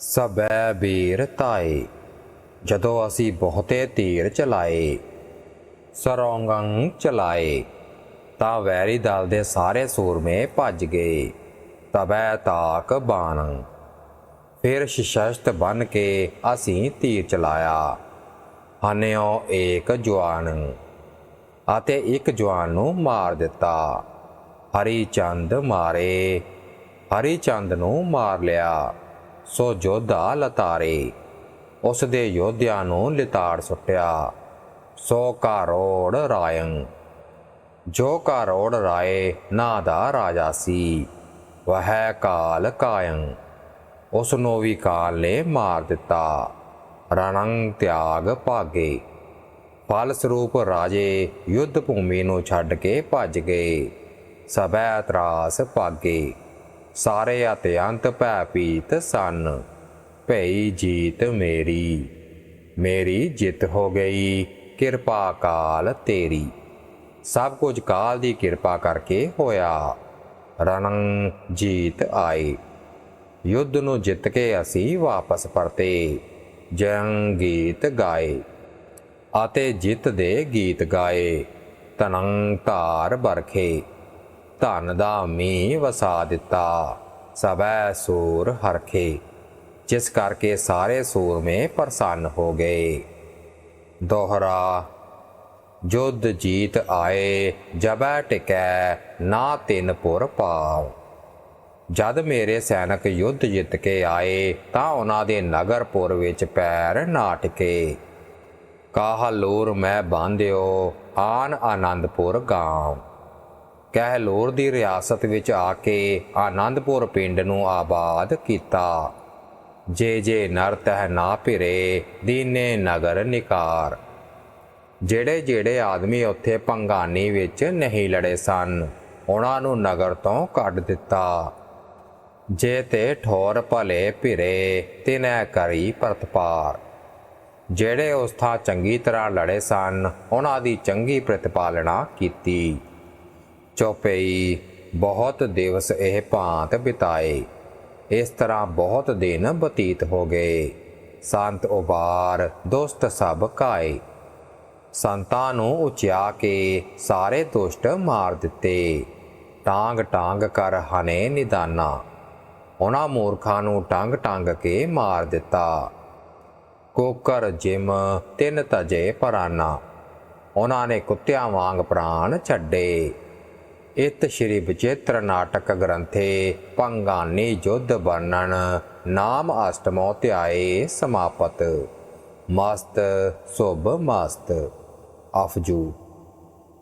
ਸਬੈ ਬੀਰ ਤਾਏ ਜਦੋਂ ਅਸੀਂ ਬਹੁਤੇ ਤੀਰ ਚਲਾਏ, ਸਰੋਂਗੰ ਚਲਾਏ, ਤਾਂ ਵੈਰੀ ਦਲ ਦੇ ਸਾਰੇ ਸੂਰਮੇ ਭੱਜ ਗਏ, ਤਬੈ ਤਾਕ ਬਾਣ। ਫਿਰ ਸ਼ਸ਼ਸਤ ਬਨ ਕੇ ਅਸੀਂ ਤੀਰ ਚਲਾਇਆ, ਹਨਿਓ ਏਕ ਜਵਾਨ ਅਤੇ ਇੱਕ ਜਵਾਨ ਨੂੰ ਮਾਰ ਦਿੱਤਾ। ਹਰੀ ਚੰਦ ਮਾਰੇ, ਹਰੀ ਚੰਦ ਨੂੰ ਮਾਰ ਲਿਆ। ਸੋ ਜੋਧਾ ਲਤਾਰੇ। ਉਸ ਦੇ ਯੋਧਿਆਂ ਨੂੰ ਲਿਤਾੜ ਸੁੱਟਿਆ। ਸੋ ਕਾਰੋੜ ਰਾਇੰ। ਜੋ ਕਾਰੋੜ ਰਾਏ, ਨਾਂ ਦਾ ਰਾਜਾ ਸੀ। ਵਹਿ ਕਾਲ ਕਾਇੰ। ਉਸ ਨੂੰ ਵੀ ਕਾਲ ਨੇ ਮਾਰ ਦਿੱਤਾ। ਰਣੰ ਤਿਆਗ ਭਾਗੇ। ਫਲ ਸਰੂਪ ਰਾਜੇ ਯੁੱਧ ਭੂਮੀ ਨੂੰ ਛੱਡ ਕੇ ਭੱਜ ਗਏ। ਸਭੈ ਤਰਾਸ ਭਾਗੇ। ਸਾਰੇ ਅਤਿਅੰਤ ਭੈ ਪੀਤ ਸਨ। ਭਈ ਜੀਤ ਮੇਰੀ ਮੇਰੀ ਜਿੱਤ ਹੋ ਗਈ, ਕਿਰਪਾ ਕਾਲ ਤੇਰੀ। ਸਭ ਕੁਝ ਕਾਲ ਦੀ ਕਿਰਪਾ ਕਰਕੇ ਹੋਇਆ। ਰਣੰ ਜੀਤ ਆਏ। ਯੁੱਧ ਨੂੰ ਜਿੱਤ ਕੇ ਅਸੀਂ ਵਾਪਸ ਪਰਤੇ। ਜੰਗ ਗੀਤ ਗਾਏ ਅਤੇ ਜਿੱਤ ਦੇ ਗੀਤ ਗਾਏ। ਤਨੰ ਧਾਰ ਬਰਖੇ। ਧਨ ਦਾ ਮੀਂਹ ਵਸਾ ਦਿੱਤਾ। ਸਭੈ ਸੂਰ ਹਰਖੇ ਜਿਸ ਕਰਕੇ ਸਾਰੇ ਸੂਰਮੇ ਪ੍ਰਸੰਨ ਹੋ ਗਏ। ਦੋਹਰਾ ਜੁਦ ਜੀਤ ਆਏ, ਜਬੈ ਟਿਕੈ, ਨਾ ਤਿੰਨ ਪੁਰ ਪਾਵ ਜਦ ਮੇਰੇ ਸੈਨਿਕ ਯੁੱਧ ਜਿੱਤ ਕੇ ਆਏ, ਤਾਂ ਉਹਨਾਂ ਦੇ ਨਗਰਪੁਰ ਵਿੱਚ ਪੈਰ ਨਾ ਟਿਕੇ। ਕਾਹ ਲੋਰ ਮੈਂ ਬਾਂਧਿਓ, ਆਨ ਆਨੰਦਪੁਰ ਗਾਂਵ ਕਹਿਲੋਰ ਦੀ ਰਿਆਸਤ ਵਿੱਚ ਆ ਕੇ ਆਨੰਦਪੁਰ ਪਿੰਡ ਨੂੰ ਆਬਾਦ ਕੀਤਾ। ਜੇ ਜੇ ਨਰ ਤਹਿ ਨਾ ਭਿਰੇ, ਦੀਨੇ ਨਗਰ ਨਿਕਾਰ। ਜਿਹੜੇ ਜਿਹੜੇ ਆਦਮੀ ਉੱਥੇ ਪੰਗਾਨੀ ਵਿੱਚ ਨਹੀਂ ਲੜੇ ਸਨ, ਉਹਨਾਂ ਨੂੰ ਨਗਰ ਤੋਂ ਕੱਢ ਦਿੱਤਾ। ਜੇ ਤੇ ਠੋਰ ਭਲੇ ਭਿਰੇ, ਤਿਨੈ ਕਰੀ ਪ੍ਰਤਪਾਰ। ਜਿਹੜੇ ਉਸ ਥਾਂ ਚੰਗੀ ਤਰ੍ਹਾਂ ਲੜੇ ਸਨ, ਉਹਨਾਂ ਦੀ ਚੰਗੀ ਪ੍ਰਤਪਾਲਣਾ ਕੀਤੀ। ਚੌਪਈ ਬਹੁਤ ਦਿਵਸ ਇਹ ਭਾਂਤ ਬਿਤਾਏ। ਇਸ ਤਰ੍ਹਾਂ ਬਹੁਤ ਦਿਨ ਬਤੀਤ ਹੋ ਗਏ। ਸੰਤ ਉਬਾਰ ਦੋਸਤ ਸਭ ਕਾਏ। ਸੰਤਾਂ ਨੂੰ ਉਚਿਆ ਕੇ ਸਾਰੇ ਦੁਸ਼ਟ ਮਾਰ ਦਿੱਤੇ। ਟਾਂਗ ਟਾਂਗ ਕਰ ਹਨੇ ਨਿਦਾਨਾ। ਉਹਨਾਂ ਮੂਰਖਾਂ ਨੂੰ ਟੰਗ ਟੰਗ ਕੇ ਮਾਰ ਦਿੱਤਾ। ਕੋਕਰ, ਜਿਮ, ਤਿੰਨ ਤਜੇ ਪਰਾਨਾ। ਉਹਨਾਂ ਨੇ ਕੁੱਤਿਆਂ ਵਾਂਗ ਪ੍ਰਾਣ ਛੱਡੇ। ਇਤ ਸ਼੍ਰੀ ਵਿਚੇਤਰ ਨਾਟਕ ਗ੍ਰੰਥੇ ਪੰਗਾਨੀ ਜੁਧ ਵਰਣਨ ਨਾਮ ਅਸ਼ਟਮੋ ਧਿਆਏ ਸਮਾਪਤ। ਮਸਤ, ਸੁਭ ਮਸਤ। ਅਫਜੂ।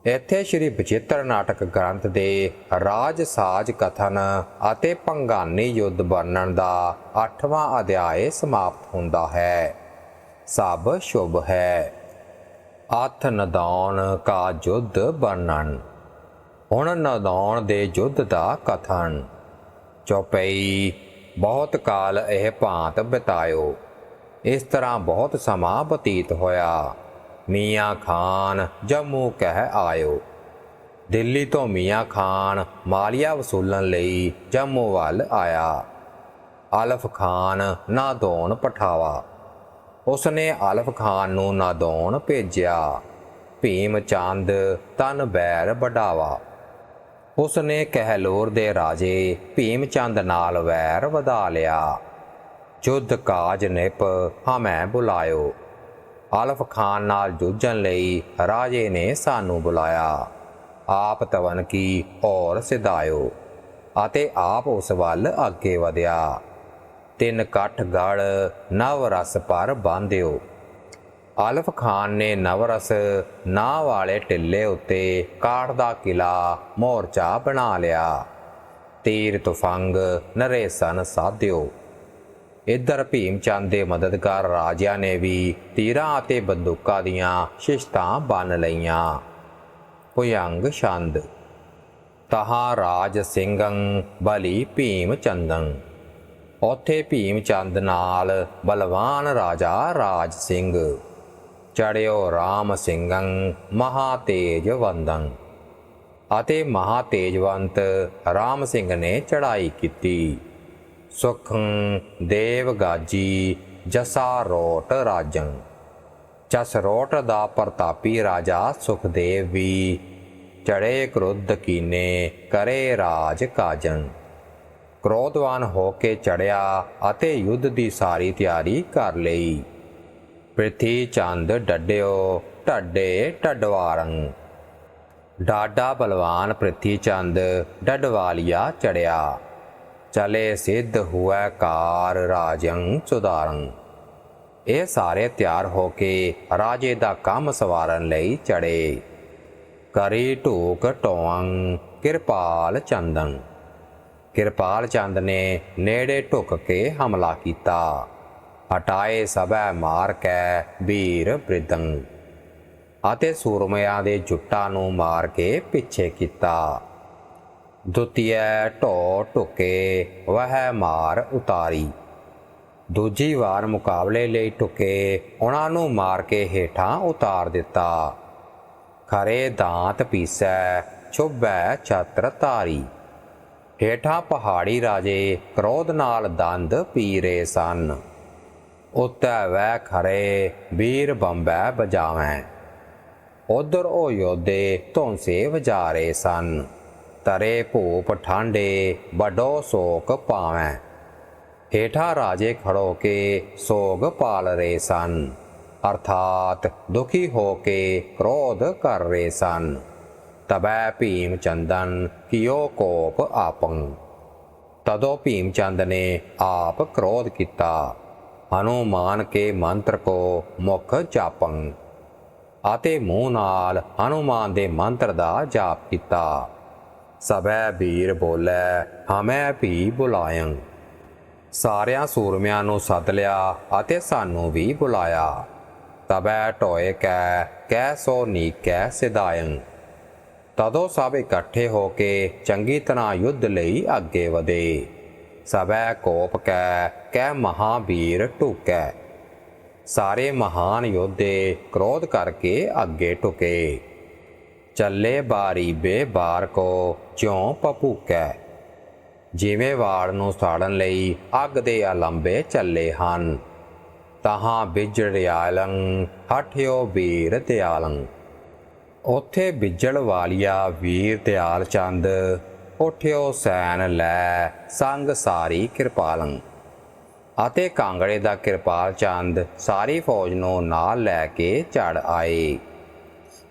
ਇੱਥੇ ਸ਼੍ਰੀ ਬਚਿੱਤਰ ਨਾਟਕ ਗ੍ਰੰਥ ਦੇ ਰਾਜ ਸਾਜ ਕਥਨ ਅਤੇ ਪੰਗਾਨੀ ਯੁੱਧ ਵਰਣਨ ਦਾ 8ਵਾਂ ਅਧਿਆਇ ਸਮਾਪਤ ਹੁੰਦਾ ਹੈ। ਸਭ ਸ਼ੁਭ ਹੈ। ਅਥ ਨਦੌਣ ਕਾ ਯੁੱਧ ਵਰਣਨ ਹੁਣ ਨਦੌਣ ਦੇ ਯੁੱਧ ਦਾ ਕਥਨ। ਚੌਪਈ, ਬਹੁਤ ਕਾਲ ਇਹ ਭਾਂਤ ਬਿਤਾਇਓ। ਇਸ ਤਰ੍ਹਾਂ ਬਹੁਤ ਸਮਾਂ ਬਤੀਤ ਹੋਇਆ। ਮੀਆਂ ਖਾਨ ਜੰਮੂ ਕਹਿ ਆਇਓ। ਦਿੱਲੀ ਤੋਂ ਮੀਆਂ ਖਾਨ ਮਾਲੀਆ ਵਸੂਲਣ ਲਈ ਜੰਮੂ ਵੱਲ ਆਇਆ। ਆਲਫ ਖਾਨ ਨਾਦੌਣ ਪਠਾਵਾ। ਉਸਨੇ ਆਲਫ ਖਾਨ ਨੂੰ ਨਾਦੌਣ ਭੇਜਿਆ। ਭੀਮ ਚੰਦ ਤਨ ਬੈਰ ਵਡਾਵਾ ਉਸਨੇ ਕਹਿਲੋਰ ਦੇ ਰਾਜੇ ਭੀਮ ਚੰਦ ਨਾਲ ਵੈਰ ਵਧਾ ਲਿਆ। ਜੁੱਧ ਕਾਜ ਨਿਪ ਹਮੈ ਬੁਲਾਇਓ। ਅਲਫ ਖਾਨ ਨਾਲ ਜੂਝਣ ਲਈ ਰਾਜੇ ਨੇ ਸਾਨੂੰ ਬੁਲਾਇਆ। ਆਪ ਤਵਨ ਕੀ ਔਰ ਸਿਧਾਇਓ ਅਤੇ ਆਪ ਉਸ ਵੱਲ ਅੱਗੇ ਵਧਿਆ। ਤਿੰਨ ਕੱਠ ਗੜ ਨਵ ਰਸ ਪਰ ਬਾਂਧਿਓ। ਆਲਫ ਖਾਨ ਨੇ ਨਵਰਸ ਨਾਂ ਵਾਲੇ ਟਿੱਲੇ ਉੱਤੇ ਕਾਠ ਦਾ ਕਿਲਾ ਮੋਰਚਾ ਬਣਾ ਲਿਆ। ਤੀਰ ਤੁਫੰਗ ਨਰੇਸਨ ਸਾਧਿਓ। ਇੱਧਰ ਭੀਮ ਚੰਦ ਦੇ ਮਦਦਗਾਰ ਰਾਜਿਆਂ ਨੇ ਵੀ ਤੀਰਾਂ ਅਤੇ ਬੰਦੂਕਾਂ ਦੀਆਂ ਸ਼ਿਸ਼ਤਾਂ ਬੰਨ ਲਈਆਂ। ਭੁਯੰਗ ਛੰਦ। ਤਹਾ ਰਾਜ ਸਿੰਘੰ ਬਲੀ ਭੀਮ ਚੰਦੰ। ਉਥੇ ਭੀਮ ਚੰਦ ਨਾਲ ਬਲਵਾਨ ਰਾਜਾ ਰਾਜ ਸਿੰਘ। ਚੜਿਓ ਰਾਮ ਸਿੰਘੰ ਮਹਾ ਤੇਜ ਅਤੇ ਮਹਾ ਤੇਜਵੰਤ RAM ਸਿੰਘ ਨੇ ਚੜਾਈ ਕੀਤੀ ਸੁਖੰ ਦੇਵ ਗਾਜੀ ਜਸਾ ਰੋਟ ਰਾਜੰ ਜਸ ਦਾ ਪ੍ਰਤਾਪੀ ਰਾਜਾ ਸੁਖਦੇਵ ਵੀ ਚੜੇ ਕ੍ਰੋਧ ਕੀਨੇ ਕਰੇ ਰਾਜ ਕਾਜਨ ਕ੍ਰੋਧਵਾਨ ਹੋ ਕੇ ਚੜਿਆ ਅਤੇ ਯੁੱਧ ਦੀ ਸਾਰੀ ਤਿਆਰੀ ਕਰ ਲਈ ਪ੍ਰਿਥੀ ਚੰਦ ਡੱਡਿਓ, ਢੱਡੇ ਢੱਡਵਾਰੰ ਡਾਡਾ ਬਲਵਾਨ ਪ੍ਰਿਥੀ ਚੰਦ, ਡੱਡਵਾਲੀਆ ਚੜਿਆ। ਚਲੇ ਸਿੱਧ ਹੋਇਆ ਕਾਰ ਰਾਜੰ ਸੁਧਾਰੰ ਇਹ ਸਾਰੇ ਤਿਆਰ ਹੋ ਕੇ ਰਾਜੇ ਦਾ ਕੰਮ ਸਵਾਰਨ ਲਈ ਚੜੇ। ਕਰੀ ਢੂਕ ਟੋਆਂ ਕਿਰਪਾਲ ਚੰਦਨ। ਕਿਰਪਾਲ ਚੰਦ ਨੇ ਨੇੜੇ ਢੁੱਕ ਕੇ ਹਮਲਾ ਕੀਤਾ। ਹਟਾਏ ਸਭੈ ਮਾਰ ਕੈ ਵੀਰ ਬ੍ਰਿਦੰ ਅਤੇ ਸੂਰਮਿਆਂ ਦੇ ਜੁੱਟਾਂ ਨੂੰ ਮਾਰ ਕੇ ਪਿੱਛੇ ਕੀਤਾ। ਦੁਤੀਏ ਢੋ ਢੁਕੇ ਵਹਿ ਮਾਰ ਉਤਾਰੀ। ਦੂਜੀ ਵਾਰ ਮੁਕਾਬਲੇ ਲਈ ਢੁਕੇ ਉਹਨਾਂ ਨੂੰ ਮਾਰ ਕੇ ਹੇਠਾਂ ਉਤਾਰ ਦਿੱਤਾ। ਖਰੇ ਦਾਂਤ ਪੀਸੈ ਚੁੱਭੈ ਛਤਰ ਧਾਰੀ। ਹੇਠਾਂ ਪਹਾੜੀ ਰਾਜੇ ਕ੍ਰੋਧ ਨਾਲ ਦੰਦ ਪੀ ਰਹੇ ਸਨ। ਉਤੈ ਵੈ ਖਰੇ ਵੀਰ ਬੰਬੈ ਬਜਾਵੈ ਉਧਰ ਉਹ ਯੋਧੇ ਧੌਂਸੇ ਵਜਾਰੇ ਸਨ। ਤਰੇ ਭੂਪ ਠਾਂਡੇ ਵੱਡੋ ਸੋਕ ਪਾਵੈ। ਹੇਠਾਂ ਰਾਜੇ ਖੜੋ ਕੇ ਸੋਗ ਪਾਲ ਰਹੇ ਸਨ। ਅਰਥਾਤ ਦੁਖੀ ਹੋ ਕੇ ਕ੍ਰੋਧ ਕਰ ਰਹੇ ਸਨ। ਤਬੈ ਭੀਮ ਚੰਦਨ ਕਿਓ ਕੋਪ ਆਪੰ। ਤਦੋਂ ਭੀਮ ਚੰਦ ਨੇ ਆਪ ਕ੍ਰੋਧ ਕੀਤਾ। ਹਨੂਮਾਨ ਕੇ ਮੰਤਰ ਕੋ ਮੁਖ ਜਾਪੰ। ਅਤੇ ਮੂੰਹ ਨਾਲ ਹਨੂਮਾਨ ਦੇ ਮੰਤਰ ਦਾ ਜਾਪ ਕੀਤਾ। ਸਭੈ ਵੀਰ ਬੋਲੇ, ਹਮੈ ਭੀ ਬੁਲਾਇੰ। ਸਾਰਿਆਂ ਸੂਰਮਿਆਂ ਨੂੰ ਸੱਦ ਲਿਆ ਅਤੇ ਸਾਨੂੰ ਵੀ ਬੁਲਾਇਆ। ਤਬੈ ਢੋਏ ਕੈ ਕੈ ਸੋ ਨੀਕੈ ਸਿਦਾਇੰ ਤਦੋਂ ਸਭ ਇਕੱਠੇ ਹੋ ਕੇ ਚੰਗੀ ਤਰ੍ਹਾਂ ਯੁੱਧ ਲਈ ਅੱਗੇ ਵਧੇ। ਸਭੈ ਕੋਪ ਕੈ ਕਹਿ ਮਹਾਵੀਰ ਢੁਕੈ। ਸਾਰੇ ਮਹਾਨ ਯੋਧੇ ਕ੍ਰੋਧ ਕਰਕੇ ਅੱਗੇ ਟੁਕੇ ਚੱਲੇ ਬਾਰੀ ਬੇਬਾਰ ਕੋ ਜਿਉ ਪਪੂਕੈ ਜਿਵੇਂ ਵਾੜ ਨੂੰ ਸਾੜਨ ਲਈ ਅੱਗ ਦੇ ਅਲੰਬੇ ਚੱਲੇ ਹਨ, ਤਹਾਂ ਬਿਜੜਿਆਲੰ ਹਠਿਓ ਵੀਰ ਦਿਆਲੰ। ਉਥੇ ਬਿਜੜ ਵਾਲੀਆ ਵੀਰ ਦਿਆਲ ਚੰਦ ਉਠਿਓ ਸੈਨ ਲੈ, ਸੰਗ ਸਾਰੀ ਕਿਰਪਾਲੰ। ਅਤੇ ਕਾਂਗੜੇ ਦਾ ਕਿਰਪਾਲ ਚੰਦ ਸਾਰੀ ਫੌਜ ਨੂੰ ਨਾਲ ਲੈ ਕੇ ਚੜ ਆਏ।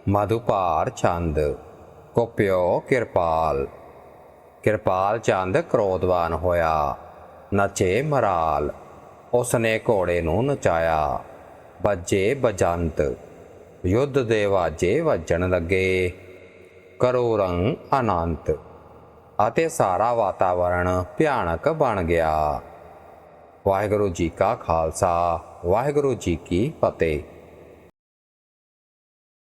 ਮਧੁਪਾਰ ਚੰਦ, ਕੋਪਿਓ ਕਿਰਪਾਲ। ਕਿਰਪਾਲ ਚੰਦ ਕ੍ਰੋਧਵਾਨ ਹੋਇਆ, ਨਚੇ ਮਰਾਲ। ਉਸਨੇ ਘੋੜੇ ਨੂੰ ਨਚਾਇਆ ਬੱਜੇ ਬਜੰਤ। ਯੁੱਧ ਦੇ ਵਾਜੇ ਵੱਜਣ ਲੱਗੇ, ਕਰੋ ਅਨੰਤ। ਅਤੇ ਸਾਰਾ ਵਾਤਾਵਰਣ ਭਿਆਨਕ ਬਣ ਗਿਆ। ਵਾਹਿਗੁਰੂ ਜੀ ਕਾ ਖਾਲਸਾ। ਵਾਹਿਗੁਰੂ ਜੀ ਕੀ ਫਤਿਹ।